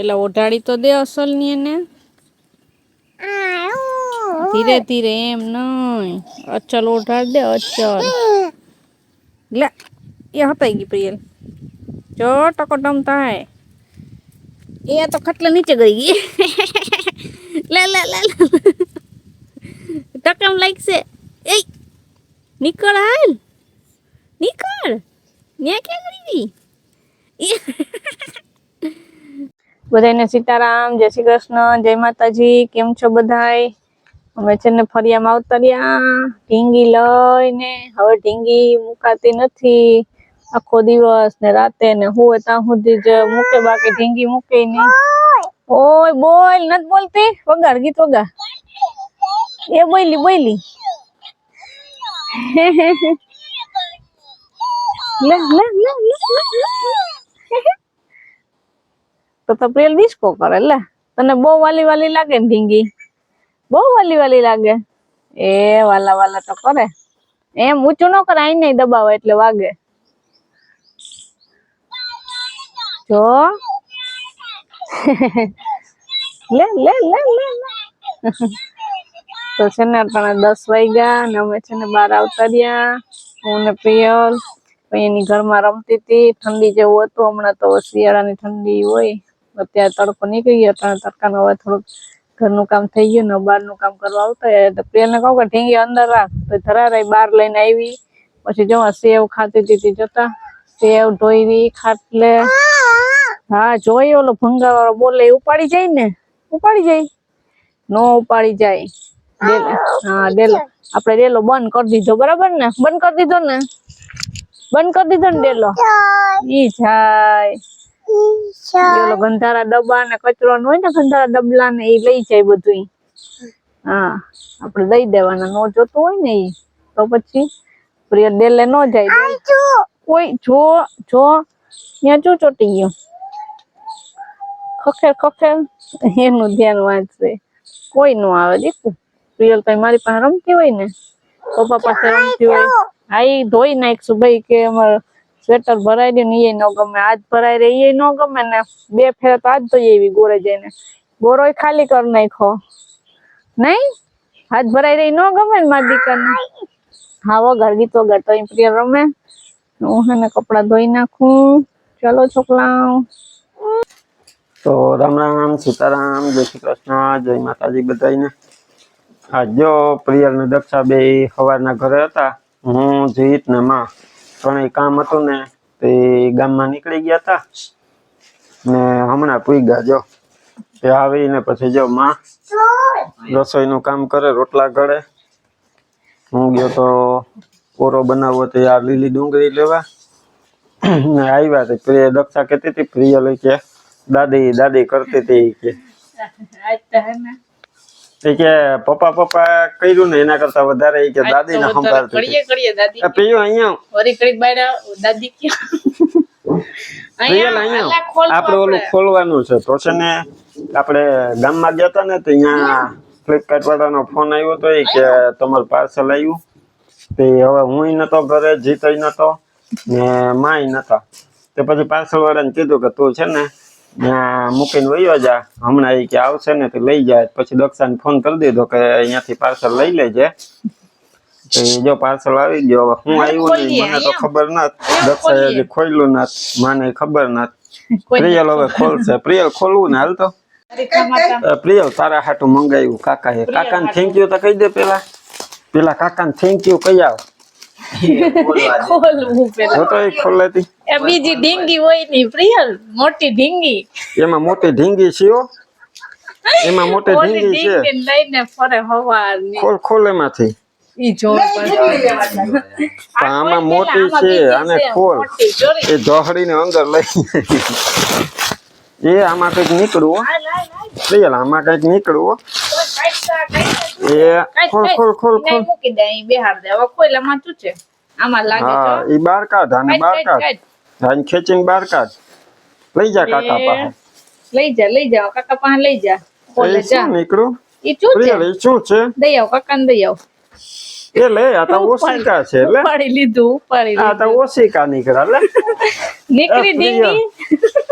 પેલા ઓઢાડી તો દે અસલની એને. ધીરે ધીરે એમ નહીં. અચલ ઓઢાડ દે અચલ. લે, એ હતાઈ ગઈ પ્રિયલ. જો ટકોટમ થાય. એ તો ખટલા નીચે ગઈ ગઈ. લે લે લે લે ટકમ લાગશે. એ નીકળ હાલ. નીકળ. ન્યા ક્યાં ગઈ બધાને સીતારામ, જય શ્રી કૃષ્ણ, જય માતાજી, કેમ છો બધાય? અમે છે ને ફરિયામાં રહ્યા. ઢીંગી લઈને. હવે ઢીંગી મુકાતી નથી. આખો દિવસ ને રાતે ને હું ત્યાં સુધી જ મૂકે, બાકી ઢીંગી મૂકે નહીં. ઓય, બોલ, નથી બોલતી? વગાડ, ગીત વગા. એ બોલી બોલી લે લે લે લે. તો તો પ્રિયલ ડિસ્કો કરે લે. તને બહુ વાલી વાલી લાગે ને ઢીંગી? બહુ વાલી વાલી લાગે. એ વાલા વાલા તો કરે. એમ ઊંચું ન કરે આઈ નહીં દબાવે એટલે વાગે. જો. લે લે લે લે. તો છે ને અટાણે દસ વાગ્યા ને અમે છે ને બહાર આવતા રહ્યા. હું ને પ્રિયલ. એની ઘરમાં રમતી હતી ઠંડી જેવું હતું. હમણાં તો શિયાળાની ઠંડી હોય. અત્યારે તડકો નીકળી ગયો, ત્રણ તડકાનો હવે થોડુંક ઘરનું કામ થઈ ગયું ને બહારનું કામ કરવા આવતા તો પ્રિયલને કહું કે ઢીંગી અંદર રાખ. તો ધરારાઈ બહાર લઈને આવી. પછી જો સેવ ખાતી હતી જતા. સેવ ઢોયરી ખાટલે. હા, જોઈ ઓલો ભંગાર વાળો બોલે ઉપાડી જાય ને? ઉપાડી જાય. નો ઉપાડી જાય. હા, ડેલો. આપણે ડેલો બંધ કરી દીધો, બરાબર ને? બંધ કરી દીધો ને? બંધ કરી દીધો ને ડેલો? ઈ જાય. ઓલો ગંધારા ડબ્બા ને કચરો ને હોય ને ગંધારા ડબલા ને એ લઈ જાય બધું હા આપણે દઈ દેવાના નો જોતું હોય ને તો પછી પ્રિય ડેલે નો જાય કોઈ જો જો ત્યાં જો ચોટી ગયો. ખખેર ખખેર એનું ધ્યાન વાંચશે. કોઈ નો આવે દીકું. પ્રિયલ તો મારી પાસે રમતી હોય ને પપ્પા પાસે રમતી હોય. હા એ ધોઈ નાખશું ભાઈ કે અમારે સ્વેટર ભરાઈ દે ને એ ન ગમે. આજ ભરાઈ રહે એ ન ગમે ને બે ફેર તો આજ તો એવી ગોરે જઈને. ગોરો ખાલી કરી નાખો નહીં? હાથ ભરાઈ રહી ન ગમે ને મારી દીકરાને. હા વગર ગીત વગર તો પ્રિય રમે. હું હેને કપડા ધોઈ નાખું. ચલો છોકરાઓ. તો રામ રામ, સીતારામ, જય શ્રી કૃષ્ણ, જય માતાજી બધાને આજ જો પ્રિયલ ને દક્ષા બે સવારના ઘરે હતા, હું જીત ને માં. ત્રણેય કામ હતું ને, તે ગામમાં નીકળી ગયા હતા ને હમણાં પૂગ્યા જો. તે આવીને પછી જો માં રસોઈનું કામ કરે, રોટલા ઘડે હું ગયો તો ઓરો બનાવવો તો આ લીલી ડુંગળી લેવા. ને આવ્યા તે પ્રિય દક્ષા કહેતી હતી, પ્રિય લઈ કે, દાદી દાદી કરતી હતી કે. કે પપ્પા પપ્પા કર્યું ને એના કરતા વધારે એ કે દાદી ને સંભાળતી કરીએ કરીએ દાદી હતી અહીંયા? વરી કરી બાયડા દાદી અહીંયા? આપણે ઓલું ખોલવાનું છે. તો છે ને આપણે ગામમાં ગયા હતા ને તો અહીંયા ફ્લિપકાર્ટ વાળાનો ફોન આવ્યો તો એ કે તમારું પાર્સલ આવ્યું. તે હવે હું નતો ઘરે જીતય નતો ને માય નતા. તે પછી પાર્સલ વાળાને કીધું કે તું છે ને મૂકીને વયો જા. હમણાં એ કે આવશે ને તો લઈ જાય. પછી દક્ષાને ફોન કરી દીધો કે અહીંયાથી પાર્સલ લઈ લેજે. જો પાર્સલ આવી ગયો. હવે હું આવ્યું નહીં મને તો ખબર ના દક્ષાએ હજી ખોલ્યું ના મને ખબર ના પ્રિયલ હવે ખોલશે. પ્રિયલ ખોલવું ને હાલ તો. પ્રિયલ તારા હાટું મંગાવ્યું. કાકા એ કાકાને થેન્ક યુ તો કહી દે પેલા. પેલા કાકાને થેન્ક યુ કહી આવ. ખોલવું પેલા. તો એ ખોલેતી. એ બીજી ઢીંગી હોયની પ્રિયલ મોટી ઢીંગી. એમાં મોટી ઢીંગી છે હો. એમાં મોટી ઢીંગી છે. લઈને ફરે ખોલ ખોલ એમાંથી. ઈ જોર પર આમાં મોટી છે અને ખોલ. એ ઢોહડી એ જોહડીને અંદર લઈ. એ આમાં કંઈક નીકળવું પ્રિયલ આમાં કંઈક નીકળવું એ ખોલ ખોલ ખોલ ખોલ. મૂકી દે અહીં બેહાર દે. હવે કોયલામાં શું છે? આમાં લાગે હા એ બાર કાઢ આને બાર કાઢ, કાઢ. ખેંચીને બાર કાઢ લઈ જા કાકા પાસે. લઈ જા લઈ જા કાકા પાસે લઈ જા. એ જા. શું એ શું છે? એ શું છે? દઈ આવ કાકાને દઈ આવ. એ લે આ તો ઓશિકા છે લે. પાડી લીધું ઉપાડી આ તો ઓસિકા નીકળ્યા લે. નીકળી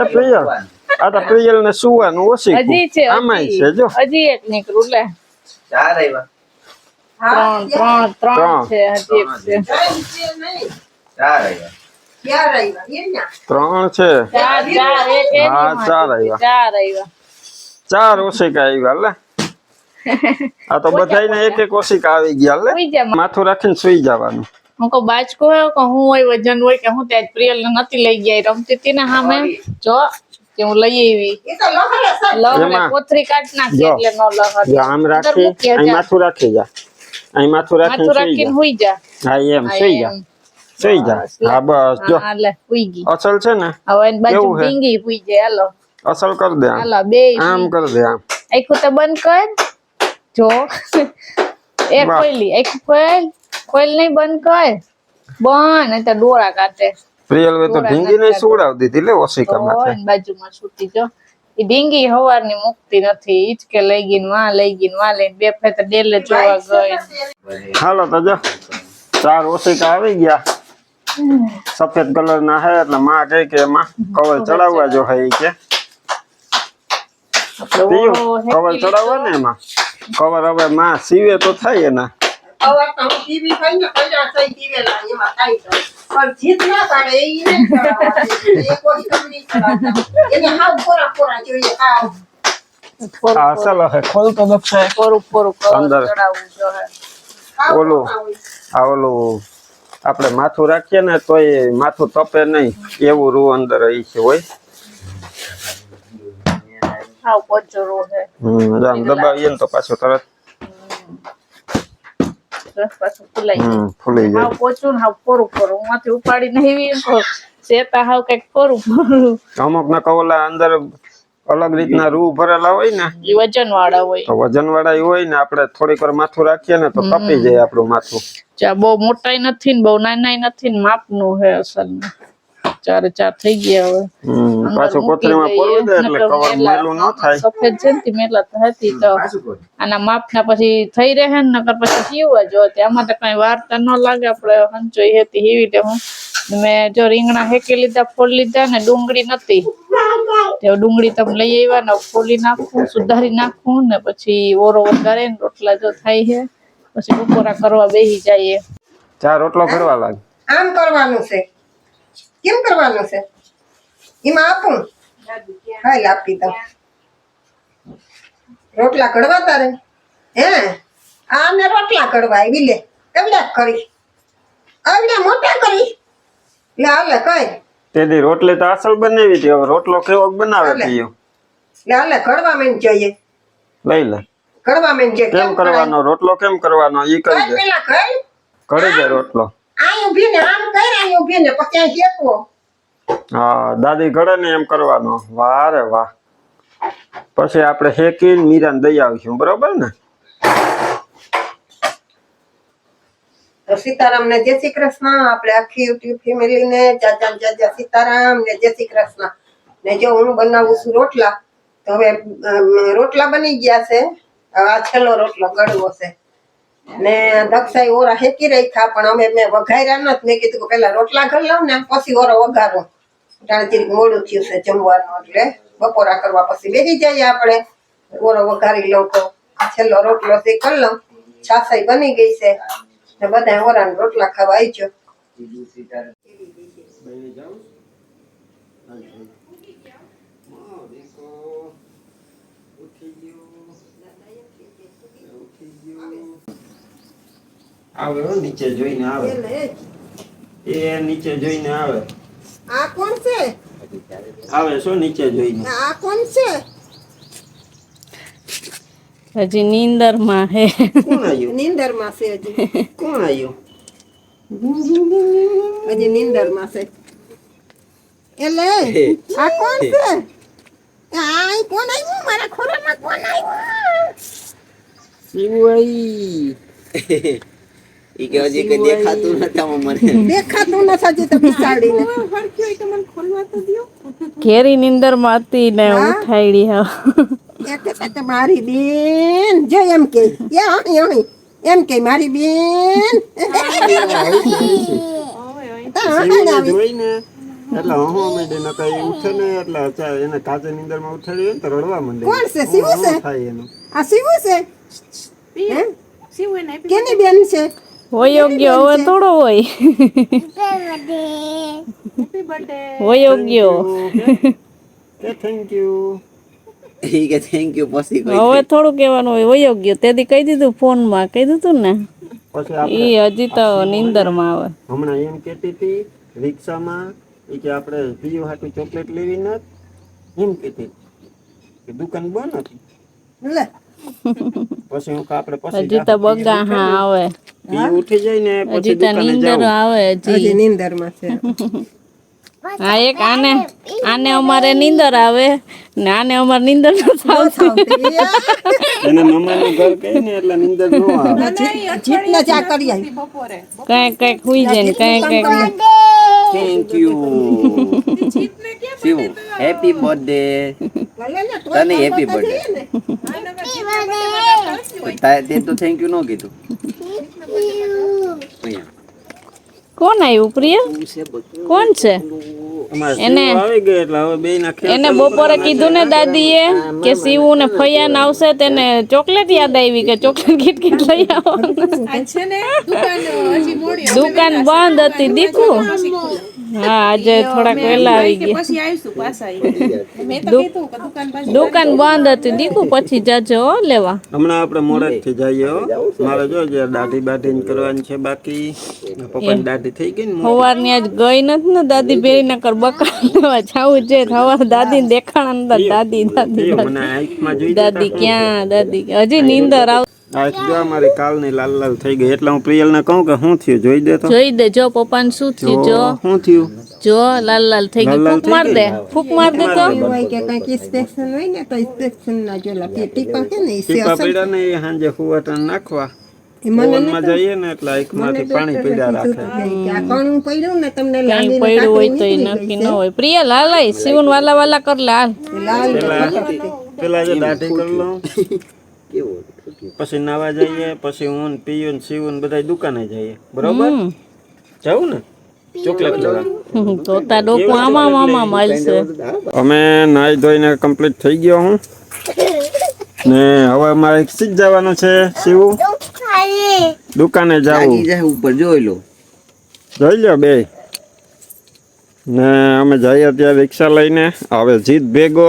એ પ્રિય. આ તો પ્રિયલ ને સુવાનું ઓછી હજી છે આમાં છે જો. હજી એક નીકળું લે. ચાર આવ્યા ત્રણ ત્રણ ત્રણ. છે હજી એક છે. ચાર આવ્યા ત્રણ છે. ચાર ચાર એક એની હા, ચાર આવ્યા. ચાર ઓશિકા આવ્યા લે. આ તો બધાયને એક એક ઓશિકા આવી ગયા લે. માથું રાખીને સુઈ જવાનું. હું કહું બાજકો હોય કે હું હોય વજન હોય કે હું ત્યાં પ્રિયલ ને નથી લઈ ગયા રમતી હતી ને સામે જો કે હું લઈ આવી. લહરે. કોથરી કાઢ નાખી. એટલે નો લહર જો આમ રાખી અહીં માથું રાખી જા. અહીં માથું માથું રાખીને હુઈ જા. હા એમ સુઈ જા. સુઈ જા. હા બસ જો. હા હુઈ ગઈ. અસલ છે ને? હવે બાજુ ભીંગી? હુઈ જાય હાલો. અસલ કર દે હાલો બે આમ કર દે આમ. આખું તો બંધ કર. જો. એ. ખોલી આખું નહીં બંધ કર. બંધ નહીં તો ડોળા કાઢે. પ્રિયલ વે તો થોડા ઢીંગી ને સુવડાવી દીધી લે ઓશિકા તો માથે એની બાજુમાં છૂટી જો. એ ડીંગી હવારની મુકતી નથી. ઈચકે લઈ ગઈ ને માં લઈ ગઈ વા લઈ લઈને બે ફેર તો ડેલે જોવા ગઈ. હાલો તો જો ચાર ઓશિકા આવી ગયા. સફેદ કલર ના હે એટલે માં કહે કે એમાં કવર ચડાવવા જો હે કે. કવર ચડાવવા ને એમાં? કવર હવે માં સીવે તો થાય એના. ફોરું આ અસલ હે ખોલ તો દક્ષાય ફોરું ફોરું કવર અંદર. ચડાવવું જો હે ઓલું આ ઓલું આપણે માથું રાખીએ ને તોય માથું તપે નહીં. એવું રૂ અંદર રહી છે હોય. હાવ દબાવીએ ને તો પાછું તરત રસ પાછું ફૂલાઈ જાય. હમ જાય. હાવ પોચું હાવ ફોરું ફોરું માંથી ઉપાડી નહીં શેતા હાવ કંઈક ફોરું ફોરું અમુક ના કવલા અંદર અલગ રીતના રૂ ભરેલા હોય ને વજન વાળા હોય. તો વજન વાળા હોય ને આપણે થોડીક વાર માથું રાખીએ ને તો તપી જાય આપણું માથું. બહુ મોટાઈ નથી ને બહુ નાનાઈ નથી ને માપનું હે અસલ ચારે ચાર થઈ ગયા હવે. પાછો કોથળીમાં પરવી દે એટલે કવર મેલું ન થાય. સફેદ છે ને મેલા તો હતી તો આના માપના પછી થઈ રહે ને નકર પછી સીવવા જો આમાં તો કઈ વાર્તા ન લાગે આપણે હંચો હતી હેવી દે હું. મેં જો રીંગણા હેકી લીધા ફોડી લીધા ને ડુંગળી નથી તે ડુંગળી તમે લઈ આવ્યા ને ફોલી નાખું સુધારી નાખું ને પછી ઓરો વધારે ને રોટલા જો થાય છે. પછી બપોરા કરવા બેસી જઈએ. ચાર રોટલો ઘડવા લાગે. આમ કરવાનું છે. કેમ કરવાનું છે? એમાં આપું. હાલ આપી દઉં. રોટલા કડવા તારે? હે? આને રોટલા કડવા આવી લે. એવડા કરી. આવડા મોટા કરી. લે હાલે કઈ. તેથી રોટલી તો અસલ બનાવી હતી હવે રોટલો કેવો બનાવે. પીયો લે હાલે કડવા મેં જોઈએ. લઈ લે. કડવા મેં જોઈએ. કેમ કરવાનો? રોટલો કેમ કરવાનો? ઈ કરી દે. પેલા કઈ? કરી દે રોટલો. અહીં ઊભી ને આમ કઈ અહીં ઊભી ને પછી અહીં શેકવો. હા દાદી ઘડે ને એમ કરવાનો. વાહ રે વાહ. પછી આપણે હેકીને મીરાને દઈ આવીશું બરોબર ને? તો સીતારામ ને જય શ્રી કૃષ્ણ. આપણે આખી યુટ્યુબ ફેમિલી ને જાજા જાજા સીતારામ ને જય શ્રી કૃષ્ણ. ને જો હું બનાવું છું રોટલા તો હવે રોટલા બની ગયા છે. આ છેલ્લો રોટલો ગળવો છે. ને દક્ષાઈ ઓરા હેકી રાખ્યા, પણ અમે મેં વઘાર્યા નથી મેં કીધું કે પેલા રોટલા ઘર લઉં ને, પછી ઓરા વઘારો. કારણ મોડું થયું છે જમવાનું, એટલે બપોરા કરવા પછી બેસી જઈએ આપણે. ઓરો વઘારી લઉં તો છેલ્લો રોટલો તે કરી લઉં. છાસાઈ બની ગઈ છે. ને બધા ઓરા રોટલા ખાવા આવી ગયો. આવે નીચે જોઈને આવે. એ નીચે જોઈને આવે. આ કોણ છે? આવે શું નીચે જોઈને. આ કોણ છે? હજી નીંદરમાં હે. કોણ આવ્યું? નીંદરમાં છે હજી. કોણ આવ્યું? હજી નીંદરમાં છે એટલે આ કોણ છે? આ કોણ આવ્યું? મારા ખોરામાં કોણ આવ્યું? શિવાઈ. ઈ કે હજી કઈ દેખાતું નથી મને. દેખાતું નથી હજી તો બિસાડીને હરખ્યું હોય તો મને ખોલવા તો દ્યો. ઘેરી નીંદરમાં ને ઉઠાડી હા. એ કહેતા મારી બેન જો એમ કે એ અહીં અહીં એમ કે મારી બેન. તા અહીં આવી. જોઈને એટલે હું માંડી ને કઈ ઉઠે ને એટલે એને કાચે નીંદરમાં ઉઠાડી તો રડવા માંડે. કોણ છે? શિવું છે? હું થાય એનું. આ શિવું છે? હે? કેની બેન છે? વયોગ્ય હવે થોડો હોય. વયોગ્ય કે થેન્ક યુ કે થેન્ક યુ પછી હવે થોડું કહેવાનું હોય વયોગ્ય તેથી કહી દીધું ફોનમાં કહી દીધું ને? એ હજી તો નીંદરમાં આવે. હમણાં એમ કહેતી હતી રિક્ષામાં એ કે આપણે પીયુ હાટુ ચોકલેટ લેવી નથી એમ કહેતી કે દુકાન બંધ હતી. લે. પછી હું કાપડે પછી હજી તો બગા હા આવે. પી ઉઠી જાય ને પછી તો નીંદર આવે હજી. નીંદરમાં છે. હા એક આને આને અમારે નીંદર આવે ને આને અમારે નીંદર નથી આવતી એને મમ્માનું ઘર કહે ને એટલે નીંદર ન આવે. જીતને જા કરી આવી બપોરે કઈ કઈ હુઈ જાય ને કઈ કઈ thank you Shiv happy birthday તને હેપી બર્થડે તે તો થેન્ક યુ ન કીધું. કોણ આવ્યું પ્રિય? કોણ છે? એને- શિવ આવી ગઈ એટલે હવે બે ના એને બપોરે કીધું ને દાદીએ કે શિવુ ને ફૈયાન આવશે તેને ચોકલેટ યાદ આવી કે ચોકલેટ કીટ કીટ લઈ આવો દુકાન બંધ હતી દીકુ હા આજે થોડાક વહેલા આવી ગયા. દુકાન બંધ હતી દીકુ પછી જાજો હો લેવા. હમણાં આપણે મોડેકથી જઈએ મારે જો જે દાઢી બાઢી કરવાની છે બાકી પપ્પાની દાઢી થઈ ગઈ ને. સવારની આજ ગઈ નથી ને દાદી બેરી ના કર બકા લેવા જાવું છે સવાર દાદી દેખાણા નતા દાદી દાદી દાદી. મને આંખમાં જોઈ દાદી ક્યાં? દાદી હજી નીંદર આવ જો લાલ લાલ થઈ ગઈ. એટલે હું પ્રિયલ ને કહું કે શું થયું? જોઈ દે તો. જોઈ દે. જો પપ્પાને શું થયું જો શું થયું? જો લાલ લાલ થઈ ગઈ. લાલ લાલ ફૂક માર દે. ફૂક માર દે તો. હોય કે કંઈક inspection હોય ને તો inspection ના જોલા તે ટીપા કે ને ટીપા પીડા ને એ સાંજે હુવાટા નાખવા. એ જઈએ ને એટલે આંખમાંથી પાણી પીડા રાખે. કે પડ્યું ને તમને કઈ પડ્યું હોય તો એ નક્કી ન હોય. પ્રિય લાલાઈ સીવન વાલા વાલા કર લાલ લાલ પેલા પેલા જે દાઢી કરી લઉં પછી નાવા જઈએ પછી હું પીયું સીવું ને બધા દુકાને જઈએ. બરોબર? જવું ને? ચોકલેટ લેવા. તો તા ડોકું આમાં આમાં મળશે અમે નાઈ ધોઈને કમ્પ્લીટ થઈ ગયો હું. ને હવે અમારે શીખ જવાનું છે સીવું. દુકાને જવું. ઉપર જોઈ લો. જોઈ લો બે. ને અમે જઈએ ત્યાં રિક્ષા લઈને. હવે જીત ભેગો.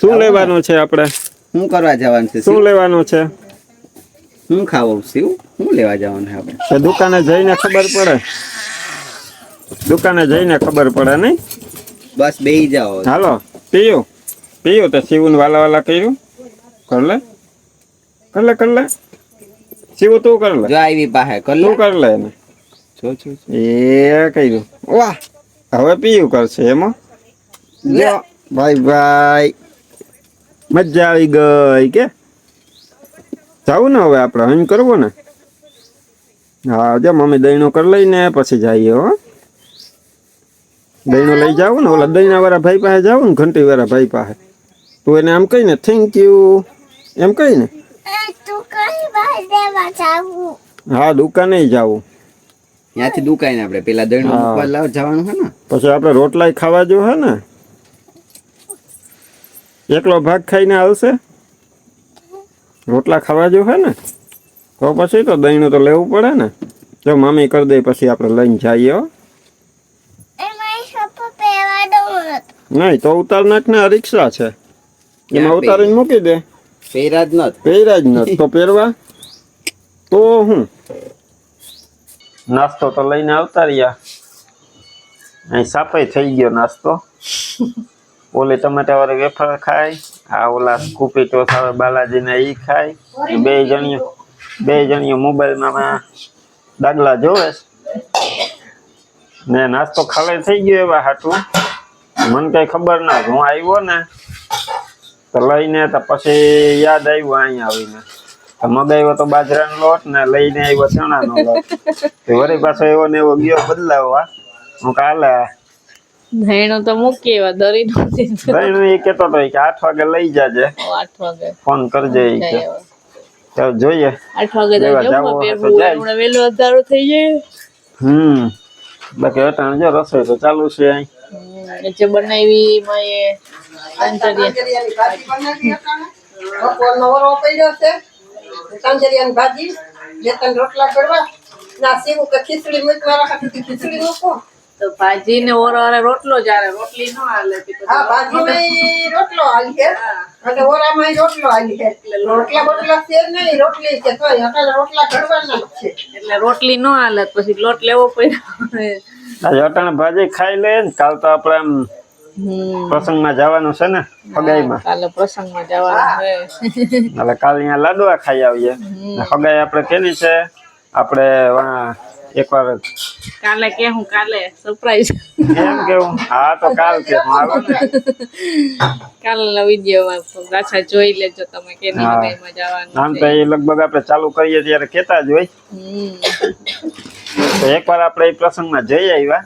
શું લેવાનું છે આપણે? શું કરવા જવાનું છે શું લેવાનું છે? હું ખાવું શિવ? શું લેવા જવાનું છે આપણે? દુકાને જઈને ખબર પડે. દુકાને જઈને ખબર પડે નહીં? બસ બે જાઓ. હાલો પીયું? પીયું તો શિવું વાલા વાલા કર્યું? કર લે કર લે કર લે શિવું તું કર લે જો આવી પાસે કર લો કર લે એને? જો જો એ કર્યું. વાહ હવે પીયું કરશે એમાં? જો ભાઈ ભાઈ. મજા આવી ગઈ કે? જાવું ને હવે આપણે અહીં કરવું ને? હા જો મમ્મી દહીણું કરી લઈને પછી જઈએ હો. દહીણું લઈ જાવ ને ઓલા દહીણા વાળા ભાઈ પાસે જાવ ને ઘંટી વાળા ભાઈ પાસે. તું એને આમ કહી ને થેન્ક યુ એમ કહી ને હા દુકાને જાવું. ત્યાંથી દુકાને આપણે પેલા દહીણું. મૂકવા લાવ જવાનું છે ને? પછી આપણે રોટલાય ખાવા જો હે ને? એકલો ભાગ ખાઈને આવશે? રોટલા ખાવા જો હે ને? તો પછી તો દહીંનું તો લેવું પડે ને. જો મામી કરી દે પછી આપણે લઈને જઈએ હો. નહીં તો ઉતાર નાખ ને રિક્ષા છે. એમાં ઉતારીને મૂકી દે. પહેરા જ નથી પહેરા જ નથી તો પહેરવા? તો હું? નાસ્તો તો લઈને આવતા રહ્યા. અહીં સાફાઈ થઈ ગયો નાસ્તો. ઓલી ટમેટાવાળી વેફર ખાય, આ ઓલા સ્કૂપી ટોસ આવે બાલાજીને ઈ ખાય. એ બે જણીઓ બે જણીઓ મોબાઈલમાં દાગલા જોવે ને નાસ્તો ખાલે થઈ ગયો એવા હાટું. મને કઈ ખબર ના હું આવ્યો ને, તો લઈને તો પછી યાદ આવ્યું અહીંયા આવીને. મગાવ્યો તો બાજરાનો લોટ ને લઈને આવ્યો ચણાનો લોટ. વળી પાછો એવો ને એવો ગયો બદલાવવા. હું કાલે ધૈણું તો મૂકી એવા દરી નથી ભાઈ એ કેતો તો કે આઠ વાગે લઈ જાજે. આઠ વાગે. ફોન કરજે કે. તો જોઈએ. આઠ વાગે તો જમવા. જાય. હમણાં વેલો અધારો થઈ જાય. હમ. બાકી અટાણ જો રસોઈ તો ચાલુ છે અહીં. જે બનાવી માં એ ભાજી બનાવી અટાણે. બપોરનો ઓરો પડ્યો છે તાંજરિયાની ભાજી બે ત્રણ રોટલા કરવા ના સીવું કે ખીચડી મૂકવા રાખા ખીચડી મૂકો. તો ભાજી ને ઓરો હારે રોટલો જ રોટલી નો હાલે હા ભાજીમાં રોટલો હાલી છે. અને ઓરામાં રોટલો હાલી છે. રોટલા બોટલા છે નહીં રોટલી છે તો અત્યારે રોટલા ઘડવાના જ છે. એટલે રોટલી નો હાલે પછી લોટ લેવો પડે અટાણે ભાજી ખાઈ લે ને કાલ તો આપણે આમ હમ. પ્રસંગમાં જવાનું છે ને હગાઈમાં. કાલે પ્રસંગમાં જવાનું છે. એટલે કાલ અહીંયા લાડવા ખાઈ આવીએ. હગાઈ આપણે કેની છે? આપણે એકવાર કાલે કે હું કાલે સરપ્રાઈઝ એમ કેવું હા તો કાલ કે હું આવે ને વિડિયો પાછા જોઈ લેજો તમે કેની હા. મજા જવાનું આમ તો એ લગભગ આપણે ચાલુ કરીએ ત્યારે કેતા જ હોય. તો એકવાર આપણે એ પ્રસંગમાં જઈ આવ્યા.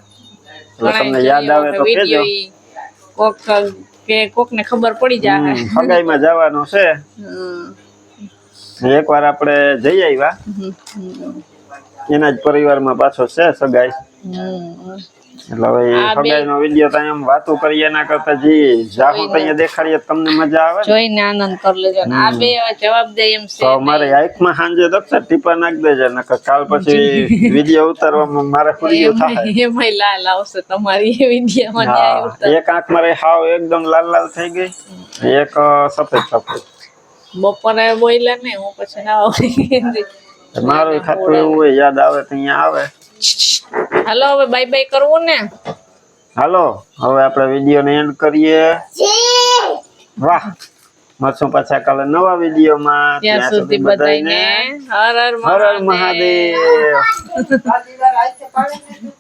એટલે તમને યાદ આવે તો કેજો કોક કે કોક ને ખબર પડી જાય હમ, ફગાઈમાં જવાનું છે. એકવાર આપણે જઈ આવ્યા. એના જ પરિવારમાં પાછો છે સગાઈ. એટલે હવે સગાઈ નો વીડિયો તો એમ વાતો કરીએ એના કરતા જે જાહો તો અહીંયા દેખાડીએ તમને મજા આવે જોઈને આનંદ કરી લેજો આ બે જવાબ દે એમ છે તો મારે આંખમાં સાંજે દક્ષા ટીપા નાખ દેજે નકર કાલ પછી વીડિયો ઉતારવામાં મારે ફુરિયો થાય. એમાં લાલ આવશે તમારી એ વિડીયોમાં ઉતાર. એક આંખ મારે હાવ એકદમ લાલ લાલ થઈ ગઈ એક સફેદ સફેદ. બપોરે બોલ્યા ને હું પછી ના મારું ખાતું એવું હોય યાદ આવે તો અહીંયા આવે. હાલો હવે બાય બાય કરવું ને? હાલો હવે આપણે વીડિયો ને એન્ડ કરીએ. વાહ મળશું પાછા કાલે નવા વિડીયોમાં ત્યાં સુધી બધાને હર હર હર હર મહાદેવ.